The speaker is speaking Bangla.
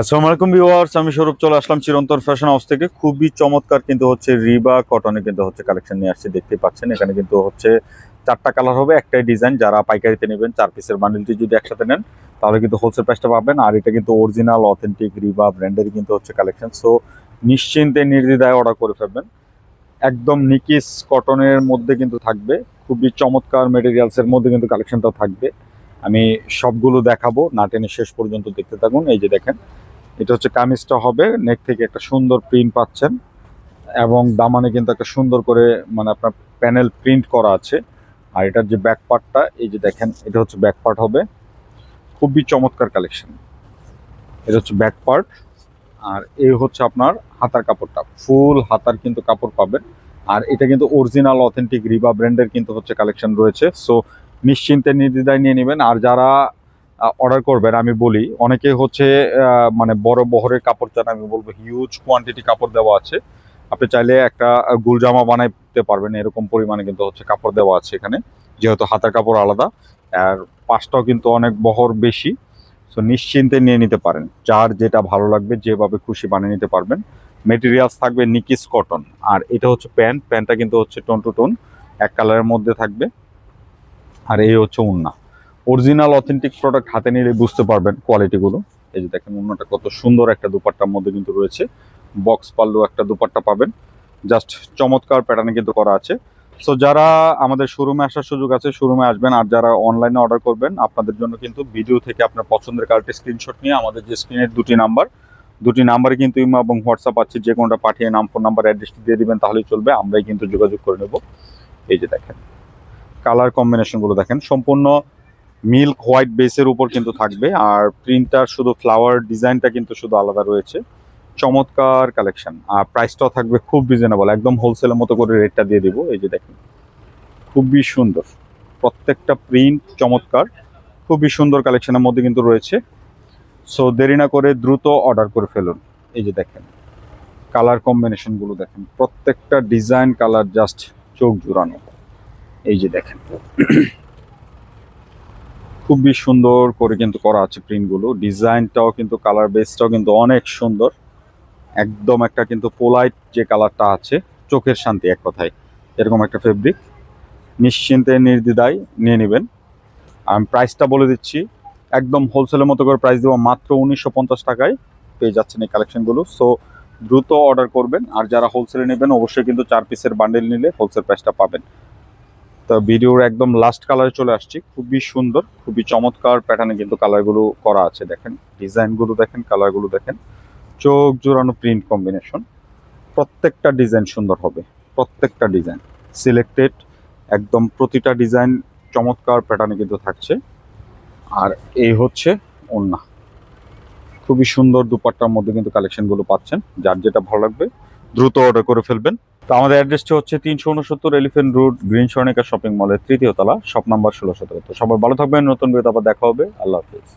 আসসালামু আলাইকুম ভিউয়ার্স, আমি স্বরূপ, চলে আসলাম চিরন্তর ফ্যাশন হাউস থেকে। খুবই চমৎকার কিন্তু হচ্ছে রিবা কটনে কিন্তু হচ্ছে কালেকশন নিয়ে আসছে, দেখতে পাচ্ছেন। এখানে কিন্তু হচ্ছে চারটা কালার হবে, একটাই ডিজাইন যারা পাইকারিতে নেবেন, চার পিসের বান্ডিলটি যদি একসাথে নেন, তাহলে কিন্তু হোলসেল প্রাইসটা পাবেন। আর এটা কিন্তু অরিজিনাল অথেন্টিক রিবা ব্র্যান্ডের কিন্তু হচ্ছে কালেকশন সো নিশ্চিন্তে নির্দ্বিধায় অর্ডার করে ফেলবেন। একদম নিকিস কটনের মধ্যে কিন্তু থাকবে, খুবই চমৎকার মেটেরিয়ালসের মধ্যে কিন্তু কালেকশনটা থাকবে। আমি সবগুলো দেখাবো, না টেনে শেষ পর্যন্ত দেখতে থাকুন, এই যে দেখেন। এটা হচ্ছে কামিজটা হবে নেক থেকে একটা সুন্দর প্রিন্ট পাচ্ছেন এবং দামানে কিন্তু একটা সুন্দর করে মানে আপনার প্যানেল প্রিন্ট করা আছে। আর এটার যে ব্যাক পার্টটা এই যে দেখেন, এটা হচ্ছে ব্যাক পার্ট হবে। খুবই চমৎকার কালেকশন এটা হচ্ছে ব্যাক পার্ট আর এই হচ্ছে আপনার হাতার কাপড়টা। ফুল হাতার কিন্তু কাপড় পাবেন। আর এটা কিন্তু অরিজিনাল অথেন্টিক রিবা ব্র্যান্ডের কিন্তু হচ্ছে কালেকশন রয়েছে। সো নিশ্চিন্তে নির্দ্বিধায় নিয়ে নেবেন। আর যারা অর্ডার করবেন আমি বলি। অনেকে হচ্ছে মানে বড় বহরের কাপড় চান আমি বলব হিউজ কোয়ান্টিটি কাপড় দেওয়া আছে। আপনি চাইলে একটা আহ, গুলজামা বানাইতে পারবেন এরকম পরিমাণে কিন্তু হচ্ছে কাপড় দেওয়া আছে এখানে। যেহেতু হাতের কাপড় আলাদা আর পাশটাও কিন্তু অনেক বহর বেশি সো নিশ্চিন্তে নিয়ে নিতে পারেন। যার যেটা ভালো লাগবে যেভাবে খুশি বানিয়ে নিতে পারবেন। মেটেরিয়ালস থাকবে নিকিস কটন আর এটা হচ্ছে প্যান্ট। প্যান্টটা কিন্তু হচ্ছে টোন টু টোন এক কালারের মধ্যে থাকবে। আর এই হচ্ছে উন্না। অরিজিনাল অথেন্টিক প্রোডাক্ট হাতে নিলে বুঝতে পারবেন কোয়ালিটিগুলো এই যে দেখেন অন্যটা কত সুন্দর একটা দুপাট্টার মধ্যে কিন্তু রয়েছে। বক্স পাল্লু একটা দুপাট্টা পাবেন। জাস্ট চমৎকার প্যাটার্নে কিন্তু করা আছে। সো যারা আমাদের শোরুমে আসার সুযোগ আছে শোরুমে আসবেন। আর যারা অনলাইনে অর্ডার করবেন, আপনাদের জন্য কিন্তু ভিডিও থেকে আপনার পছন্দের কার্ডটি স্ক্রিনশট নিয়ে আমাদের যে স্ক্রিনের দুটি নাম্বার দুটি নাম্বারে কিন্তু ইমো এবং হোয়াটসঅ্যাপ আছে। যে কোনোটা পাঠিয়ে নাম ফোন নাম্বার অ্যাড্রেসটি দিয়ে দিবেন, তাহলেই চলবে। আমরাই কিন্তু যোগাযোগ করে নেব। এই যে দেখেন। কালার কম্বিনেশনগুলো দেখেন। সম্পূর্ণ মিল্ক হোয়াইট বেসের উপর কিন্তু থাকবে, আর প্রিন্টার শুধু ফ্লাওয়ার ডিজাইনটা কিন্তু শুধু আলাদা রয়েছে। চমৎকার কালেকশন। আর প্রাইসটাও থাকবে খুব রিজনেবল একদম হোলসেলের মতো করে রেটটা দিয়ে দিব, এই যে দেখেন। খুবই সুন্দর। প্রত্যেকটা প্রিন্ট চমৎকার, খুবই সুন্দর কালেকশনের মধ্যে কিন্তু রয়েছে। সো দেরি না করে দ্রুত অর্ডার করে ফেলুন। এই যে দেখেন কালার কম্বিনেশনগুলো দেখেন, প্রত্যেকটা ডিজাইন কালার জাস্ট চোখ জুড়ানো। এই যে দেখেন। খুবই সুন্দর করে কিন্তু করা আছে প্রিন্টগুলো ডিজাইনটাও কিন্তু কালার বেসটাও কিন্তু অনেক সুন্দর। একদম একটা কিন্তু পোলাইট যে কালারটা আছে, চোখের শান্তি এক কথায়। এরকম একটা ফেব্রিক নিশ্চিন্তে নির্দ্বিধায় নিয়ে নেবেন। আমি প্রাইসটা বলে দিচ্ছি, একদম হোলসেলের মতো করে প্রাইস দেবো, মাত্র উনিশশো পঞ্চাশ টাকায় পেয়ে যাচ্ছেন এই কালেকশনগুলো সো দ্রুত অর্ডার করবেন। আর যারা হোলসেলে নেবেন, অবশ্যই কিন্তু চার পিসের বান্ডেল নিলে হোলসেল প্রাইসটা পাবেন। তো ভিডিওর একদম লাস্ট কালারে চলে আসছি। খুবই সুন্দর, খুবই চমৎকার প্যাটার্নে কিন্তু কালারগুলো করা আছে, দেখেন। ডিজাইনগুলো দেখেন কালারগুলো দেখেন। চোখ জোড়ানো প্রিন্ট কম্বিনেশন প্রত্যেকটা ডিজাইন সুন্দর হবে, প্রত্যেকটা ডিজাইন সিলেক্টেড একদম প্রতিটা ডিজাইন চমৎকার প্যাটার্নে কিন্তু থাকছে। আর এই হচ্ছে ওন্না খুবই সুন্দর দুপাট্টার মধ্যে কিন্তু কালেকশনগুলো পাচ্ছেন, যার যেটা ভালো লাগবে দ্রুত অর্ডার করে ফেলবেন। তো আমাদের অ্যাড্রেসটি হচ্ছে তিনশো উনসত্তর Elephant Road Green Swarnika shopping মলের তৃতীয় তলা শপ নাম্বার ষোলো সতেরো। তো সবাই ভালো থাকবেন, নতুন ভিডিওতে আবার দেখা হবে। আল্লাহ হাফিজ।